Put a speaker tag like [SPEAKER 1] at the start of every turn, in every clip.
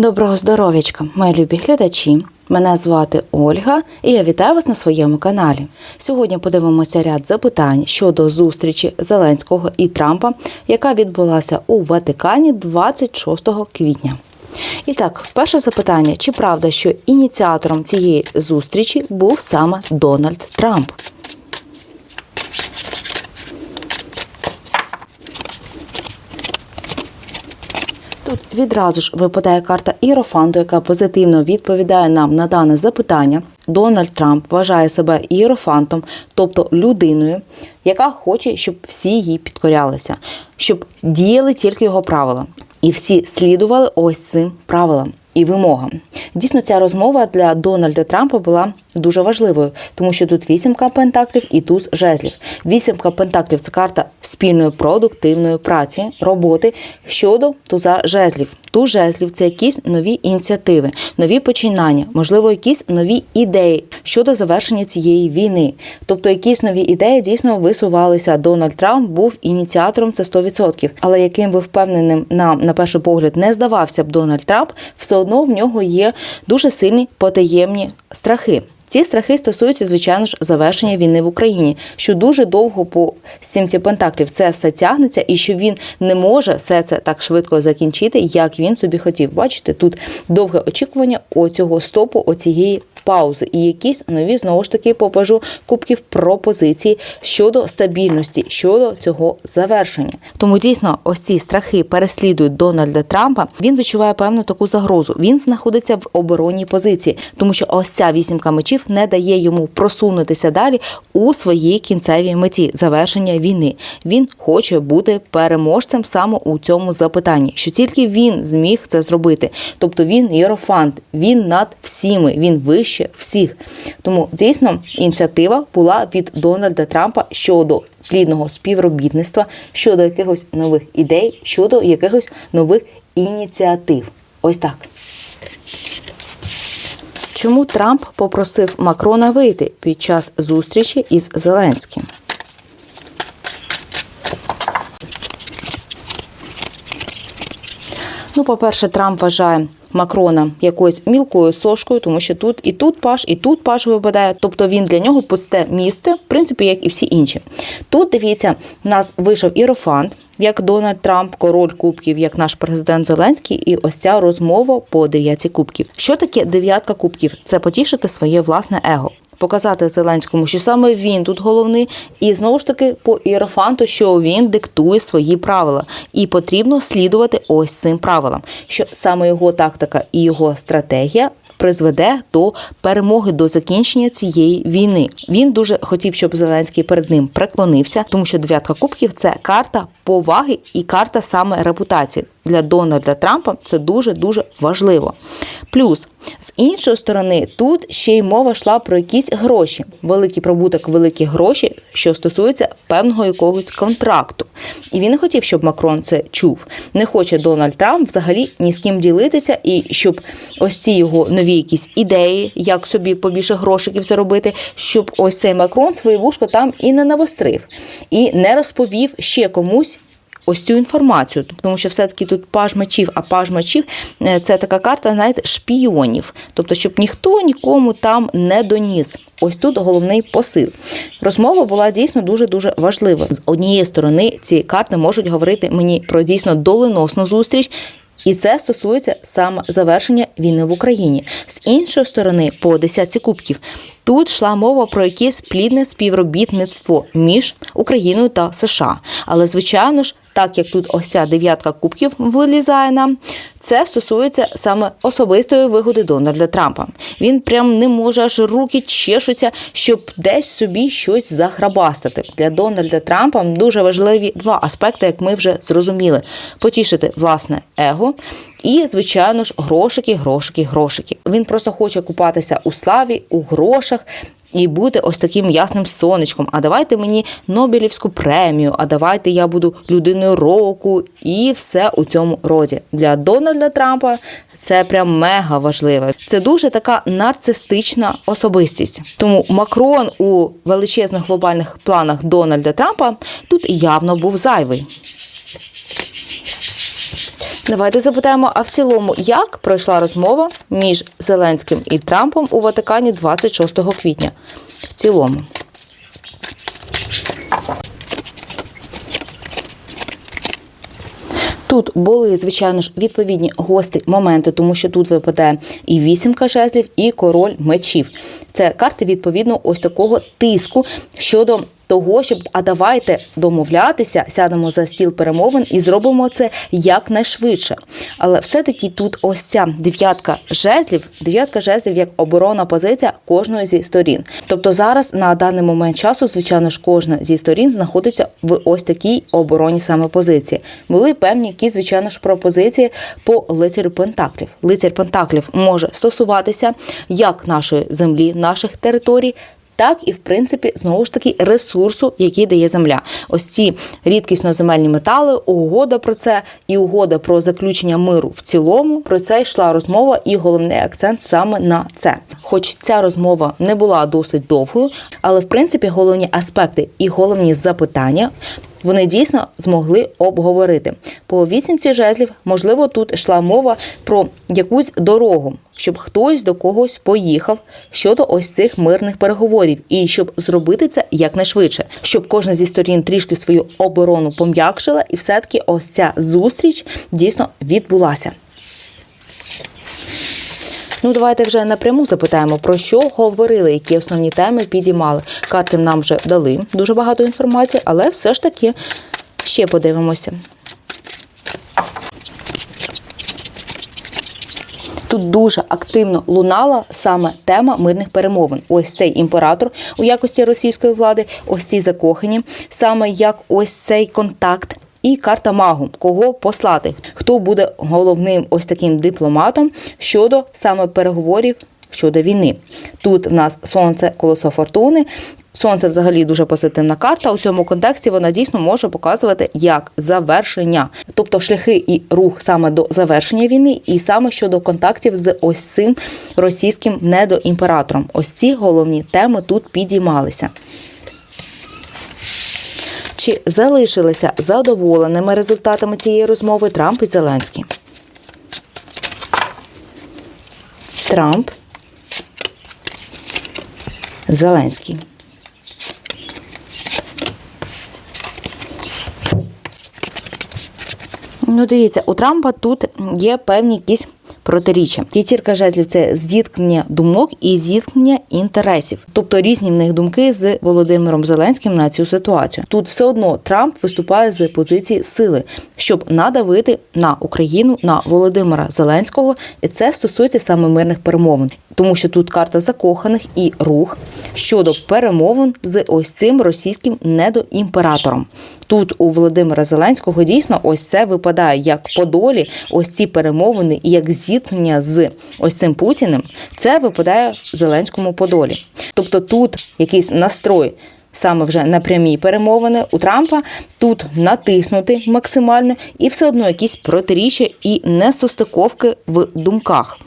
[SPEAKER 1] Доброго здоров'ячка, мої любі глядачі. Мене звати Ольга, і я вітаю вас на своєму каналі. Сьогодні подивимося ряд запитань щодо зустрічі Зеленського і Трампа, яка відбулася у Ватикані 26 квітня. І так, перше запитання: чи правда, що ініціатором цієї зустрічі був саме Дональд Трамп? Тут відразу ж випадає карта Іерофанту, яка позитивно відповідає нам на дане запитання. Дональд Трамп вважає себе іерофантом, тобто людиною, яка хоче, щоб всі їй підкорялися, щоб діяли тільки його правила, і всі слідували ось цим правилам і вимогам. Дійсно, ця розмова для Дональда Трампа була дуже важливою, тому що тут вісімка пентаклів і туз жезлів. Вісімка пентаклів це карта спільної продуктивної праці, роботи щодо туза жезлів. Туз жезлів це якісь нові ініціативи, нові починання, можливо, якісь нові ідеї щодо завершення цієї війни. Тобто, якісь нові ідеї дійсно висувалися. Дональд Трамп був ініціатором це 100%. Але яким би впевненим нам на перший погляд не здавався б Дональд Трамп, все одно в нього є дуже сильні потаємні страхи. Ці страхи стосуються, звичайно ж, завершення війни в Україні, що дуже довго по сімці пентаклів це все тягнеться, і що він не може все це так швидко закінчити, як він собі хотів. Бачите, тут довге очікування оцього стопу, оцієї паузи, і якісь нові знову ж таки попажу кубків пропозиції щодо стабільності, щодо цього завершення. Тому дійсно, ось ці страхи переслідують Дональда Трампа. Він відчуває певну таку загрозу. Він знаходиться в оборонній позиції, тому що ось ця вісімка мечів не дає йому просунутися далі у своїй кінцевій меті завершення війни. Він хоче бути переможцем саме у цьому запитанні, що тільки він зміг це зробити. Тобто він єрофант, він над всіми, він вище всіх. Тому дійсно ініціатива була від Дональда Трампа щодо плідного співробітництва, щодо якихось нових ідей, щодо якихось нових ініціатив. Ось так. Чому Трамп попросив Макрона вийти під час зустрічі із Зеленським? Ну, по-перше, Трамп вважає Макрона якоюсь мілкою сошкою, тому що тут і тут паш, і тут паш випадає. Тобто він для нього пусте місце, в принципі, як і всі інші. Тут дивіться, в нас вийшов ірофант, як Дональд Трамп, король кубків, як наш президент Зеленський, і ось ця розмова по дев'ятці кубків. Що таке дев'ятка кубків? Це потішити своє власне его. Показати Зеленському, що саме він тут головний, і знову ж таки по іерофанту, що він диктує свої правила, і потрібно слідувати ось цим правилам, що саме його тактика і його стратегія. Призведе до перемоги до закінчення цієї війни. Він дуже хотів, щоб Зеленський перед ним преклонився, тому що дев'ятка кубків це карта поваги і карта саме репутації для Дональда Трампа. Це дуже дуже важливо. Плюс з іншої сторони, тут ще й мова йшла про якісь гроші, великий прибуток, великі гроші, що стосується певного якогось контракту. І він не хотів, щоб Макрон це чув. Не хоче Дональд Трамп взагалі ні з ким ділитися, і щоб ось ці його нові якісь ідеї, як собі побільше грошиків заробити, щоб ось цей Макрон своє вушко там і не навострив, і не розповів ще комусь ось цю інформацію, тому що все-таки тут паж мечів, а паж мечів е, це така карта, знаєте, шпіонів. Тобто, щоб ніхто нікому там не доніс. Ось тут головний посил. Розмова була дійсно дуже дуже важлива. З однієї сторони, ці карти можуть говорити мені про дійсно доленосну зустріч. І це стосується саме завершення війни в Україні. З іншої сторони, по десятці кубків, тут йшла мова про якесь плідне співробітництво між Україною та США. Але звичайно ж, так як тут ось ця дев'ятка кубків вилізає нам, це стосується саме особистої вигоди Дональда Трампа. Він прям не може аж руки чешуться, щоб десь собі щось захрабастати. Для Дональда Трампа дуже важливі два аспекти, як ми вже зрозуміли: потішити власне его. І, звичайно ж, грошики, грошики, грошики. Він просто хоче купатися у славі, у грошах, і бути ось таким ясним сонечком. А давайте мені Нобелівську премію, а давайте я буду людиною року, і все у цьому роді. Для Дональда Трампа це прям мега важливе. Це дуже така нарцистична особистість. Тому Макрон у величезних глобальних планах Дональда Трампа тут явно був зайвий. Давайте запитаємо, а в цілому, як пройшла розмова між Зеленським і Трампом у Ватикані 26 квітня? В цілому. Тут були, звичайно ж, відповідні гострі моменти, тому що тут випадає і вісімка жезлів, і король мечів. Це карти відповідно ось такого тиску щодо того, щоб а давайте домовлятися, сядемо за стіл перемовин і зробимо це якнайшвидше. Але все-таки тут ось ця дев'ятка жезлів, дев'ятка жезлів як оборонна позиція кожної зі сторін. Тобто зараз на даний момент часу, звичайно ж, кожна зі сторін знаходиться в ось такій оборонній саме позиції. Були певні якісь, звичайно ж, пропозиції по лицарю Пентаклів. Лицар Пентаклів може стосуватися як нашої землі, наших територій так і в принципі знову ж таки ресурсу, який дає земля. Ось ці рідкісно земельні метали, угода про це і угода про заключення миру в цілому. Про це йшла розмова, і головний акцент саме на це. Хоч ця розмова не була досить довгою, але в принципі головні аспекти і головні запитання. Вони дійсно змогли обговорити по вісімці жезлів. Можливо, тут йшла мова про якусь дорогу, щоб хтось до когось поїхав щодо ось цих мирних переговорів, і щоб зробити це якнайшвидше, щоб кожна зі сторін трішки свою оборону пом'якшила, і все таки ось ця зустріч дійсно відбулася. Ну, давайте вже напряму запитаємо, про що говорили, які основні теми підіймали. Карти нам вже дали дуже багато інформації, але все ж таки ще подивимося. Тут дуже активно лунала саме тема мирних перемовин. Ось цей імператор у якості російської влади, ось ці закохані, саме як ось цей контакт. І карта магу, кого послати, хто буде головним ось таким дипломатом щодо саме переговорів щодо війни. Тут в нас сонце, колесо фортуни. Сонце взагалі дуже позитивна карта. У цьому контексті вона дійсно може показувати як завершення, тобто шляхи і рух саме до завершення війни, і саме щодо контактів з ось цим російським недоімператором. Ось ці головні теми тут підіймалися. Чи залишилися задоволеними результатами цієї розмови Трамп і Зеленський? Трамп. Зеленський. Ну, дивіться, у Трампа тут є певні якісь протиріччя. П'ятірка жезлів це зіткнення думок і зіткнення інтересів, тобто різні в них думки з Володимиром Зеленським на цю ситуацію. Тут все одно Трамп виступає з позиції сили, щоб надавити на Україну на Володимира Зеленського, і це стосується саме мирних перемовин, тому що тут карта закоханих і рух щодо перемовин з ось цим російським недоімператором. Тут у Володимира Зеленського дійсно ось це випадає як по долі, ось ці перемовини і як зіткнення з ось цим Путіним. Це випадає Зеленському по долі. Тобто тут якийсь настрой. Саме вже на прямі перемовини у Трампа тут натиснути максимально, і все одно якісь протиріччя і несостиковки в думках.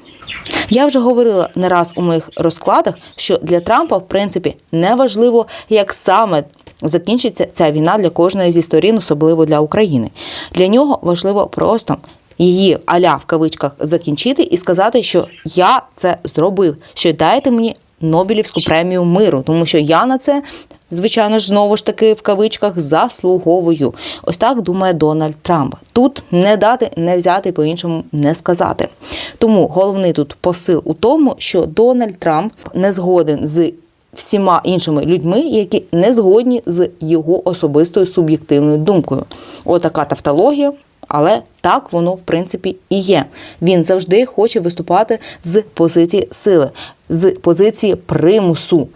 [SPEAKER 1] Я вже говорила не раз у моїх розкладах, що для Трампа, в принципі, не важливо, як саме закінчиться ця війна для кожної зі сторін, особливо для України. Для нього важливо просто її аля в кавичках закінчити і сказати, що я це зробив, що дайте мені Нобелівську премію миру, тому що я на це. Звичайно ж, знову ж таки в кавичках заслуговую. Ось так думає Дональд Трамп. Тут не дати, не взяти, по-іншому не сказати. Тому головний тут посил у тому, що Дональд Трамп не згоден з всіма іншими людьми, які не згодні з його особистою суб'єктивною думкою. Отака тавтологія. Але так воно в принципі і є. Він завжди хоче виступати з позиції сили, з позиції примусу.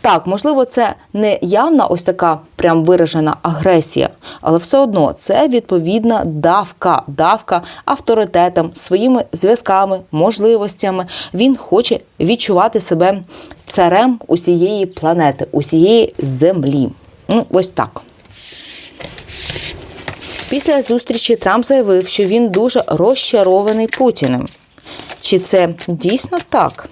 [SPEAKER 1] Так, можливо, це не явна ось така прям виражена агресія, але все одно це відповідна давка, давка авторитетом, своїми зв'язками, можливостями. Він хоче відчувати себе царем усієї планети, усієї землі. Ну, ось так. Після зустрічі Трамп заявив, що він дуже розчарований Путіним. Чи це дійсно так?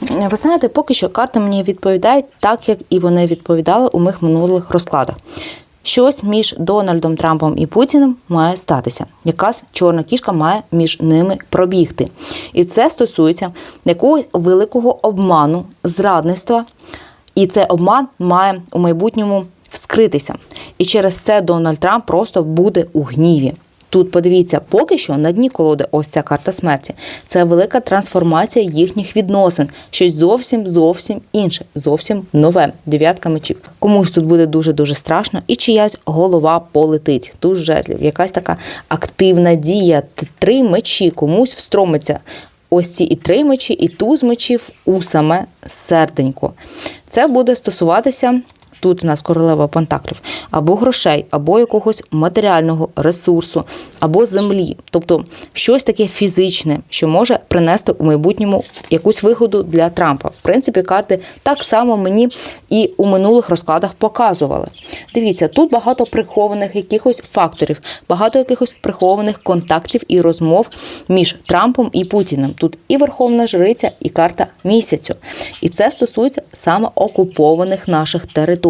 [SPEAKER 1] Ви знаєте, поки що карти мені відповідають так, як і вони відповідали у моїх минулих розкладах. Щось між Дональдом Трампом і Путіним має статися. Якась чорна кішка має між ними пробігти. І це стосується якогось великого обману, зрадництва. І цей обман має у майбутньому вскритися. І через це Дональд Трамп просто буде у гніві. Тут подивіться, поки що на дні колоди ось ця карта смерті. Це велика трансформація їхніх відносин. Щось зовсім зовсім інше, зовсім нове. Дев'ятка мечів. Комусь тут буде дуже дуже страшно, і чиясь голова полетить. Туз жезлів, якась така активна дія. Три мечі комусь встромиться. Ось ці і три мечі, і туз мечів у саме серденько. Це буде стосуватися тут у нас королева пентаклів, або грошей, або якогось матеріального ресурсу, або землі, тобто щось таке фізичне, що може принести у майбутньому якусь вигоду для Трампа. В принципі, карти так само мені і у минулих розкладах показували. Дивіться, тут багато прихованих якихось факторів, багато якихось прихованих контактів і розмов між Трампом і Путіним. Тут і Верховна Жриця, і карта місяцю. І це стосується саме окупованих наших територій,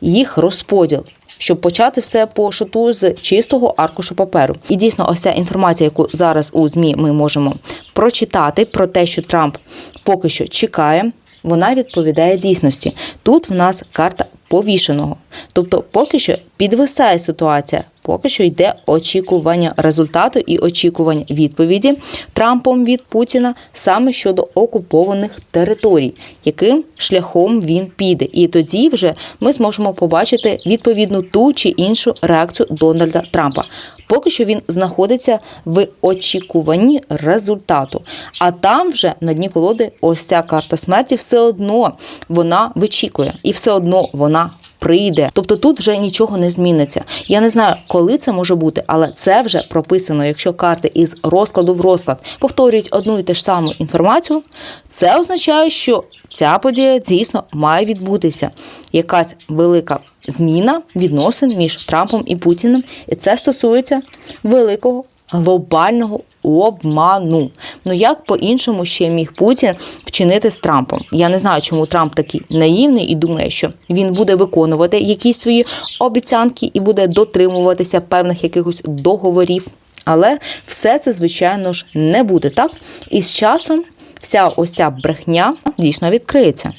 [SPEAKER 1] їх розподіл. Щоб почати все по шоту з чистого аркушу паперу, і дійсно, ось ця інформація, яку зараз у змі ми можемо прочитати про те, що Трамп поки що чекає, вона відповідає дійсності. Тут в нас карта повішеного, тобто поки що підвисає ситуація. Поки що йде очікування результату і очікування відповіді Трампом від Путіна саме щодо окупованих територій, яким шляхом він піде. І тоді вже ми зможемо побачити відповідну ту чи іншу реакцію Дональда Трампа. Поки що він знаходиться в очікуванні результату. А там вже на дні колоди ось ця карта смерті все одно вона вичікує, і все одно вона прийде. Тобто тут вже нічого не зміниться. Я не знаю, коли це може бути, але це вже прописано. Якщо карти із розкладу в розклад повторюють одну і те ж саму інформацію, це означає, що ця подія дійсно має відбутися. Якась велика зміна відносин між Трампом і Путіним, і це стосується великого глобального обману. Ну як по-іншому ще міг Путін вчинити з Трампом? Я не знаю, чому Трамп такий наївний і думає, що він буде виконувати якісь свої обіцянки і буде дотримуватися певних якихось договорів. Але все це, звичайно ж, не буде так. І з часом вся ось ця брехня дійсно відкриється.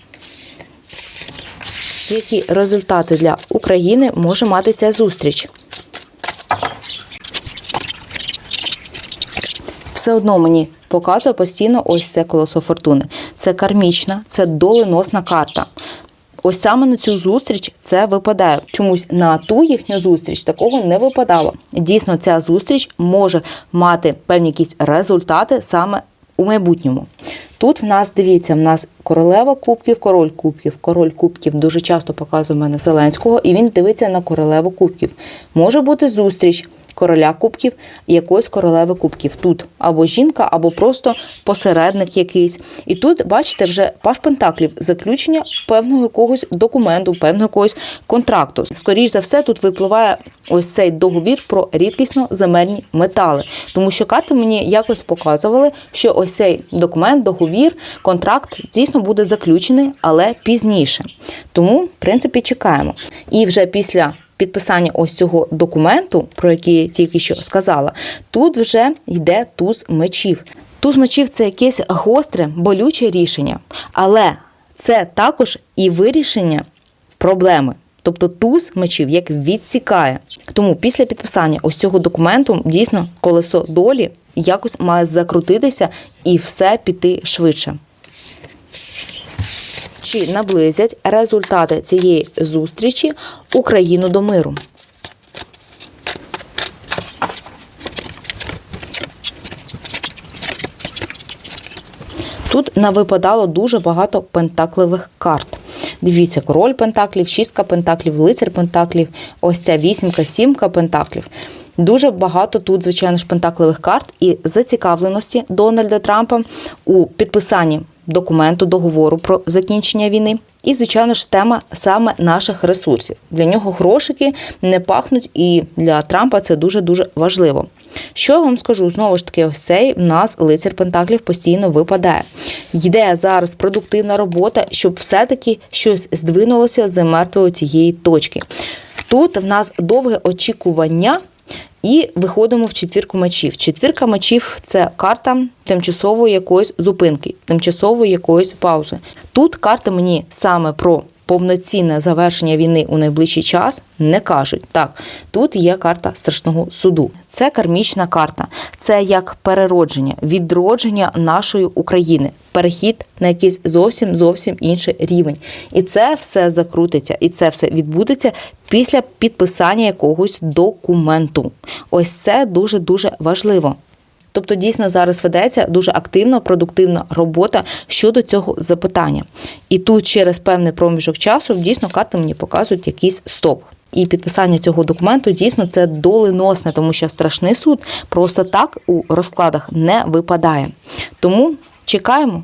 [SPEAKER 1] Які результати для України може мати ця зустріч? Все одно мені показує постійно ось це колесо фортуни. Це кармічна, це доленосна карта. Ось саме на цю зустріч це випадає. Чомусь на ту їхню зустріч такого не випадало. Дійсно, ця зустріч може мати певні якісь результати саме у майбутньому. Тут в нас дивіться, в нас королева кубків, король кубків. Король кубків дуже часто показує мене Зеленського, і він дивиться на королеву кубків. Може бути зустріч короля кубків якоїсь королеви кубків. Тут або жінка, або просто посередник якийсь. І тут, бачите, вже паш пентаклів, заключення певного якогось документу, певного якогось контракту. Скоріше за все, тут випливає ось цей договір про рідкісно земельні метали. Тому що карти мені якось показували, що ось цей документ, договір, контракт дійсно буде заключений, але пізніше. Тому, в принципі, чекаємо. І вже після підписання ось цього документу, про який я тільки що сказала, тут вже йде туз мечів. Туз мечів це якесь гостре, болюче рішення, але це також і вирішення проблеми. Тобто туз мечів як відсікає. Тому після підписання ось цього документу дійсно колесо долі якось має закрутитися і все піти швидше. Чи наблизять результати цієї зустрічі Україну до миру? Тут навипадало дуже багато пентакливих карт. Дивіться, король пентаклів, шістка пентаклів, лицар пентаклів, ось ця вісімка, сімка пентаклів. Дуже багато тут, звичайно ж, пентакливих карт і зацікавленості Дональда Трампа у підписанні документу, договору про закінчення війни. І, звичайно ж, тема саме наших ресурсів. Для нього грошики не пахнуть, і для Трампа це дуже дуже важливо. Що я вам скажу? Знову ж таки, ось цей в нас лицар Пентаклів постійно випадає. Йде зараз продуктивна робота, щоб все-таки щось здвинулося з мертвої цієї точки. Тут в нас довге очікування. І виходимо в четвірку мечів. Четвірка мечів це карта тимчасової якоїсь зупинки, тимчасової якоїсь паузи. Тут карта мені саме про повноцінне завершення війни у найближчий час не кажуть. Так, тут є карта страшного суду. Це кармічна карта, це як переродження, відродження нашої України. Перехід на якийсь зовсім зовсім інший рівень, і це все закрутиться, і це все відбудеться після підписання якогось документу. Ось це дуже дуже важливо. Тобто, дійсно зараз ведеться дуже активна, продуктивна робота щодо цього запитання. І тут через певний проміжок часу дійсно карти мені показують якийсь стоп. І підписання цього документу дійсно це доленосне, тому що страшний суд просто так у розкладах не випадає. Тому чекаємо.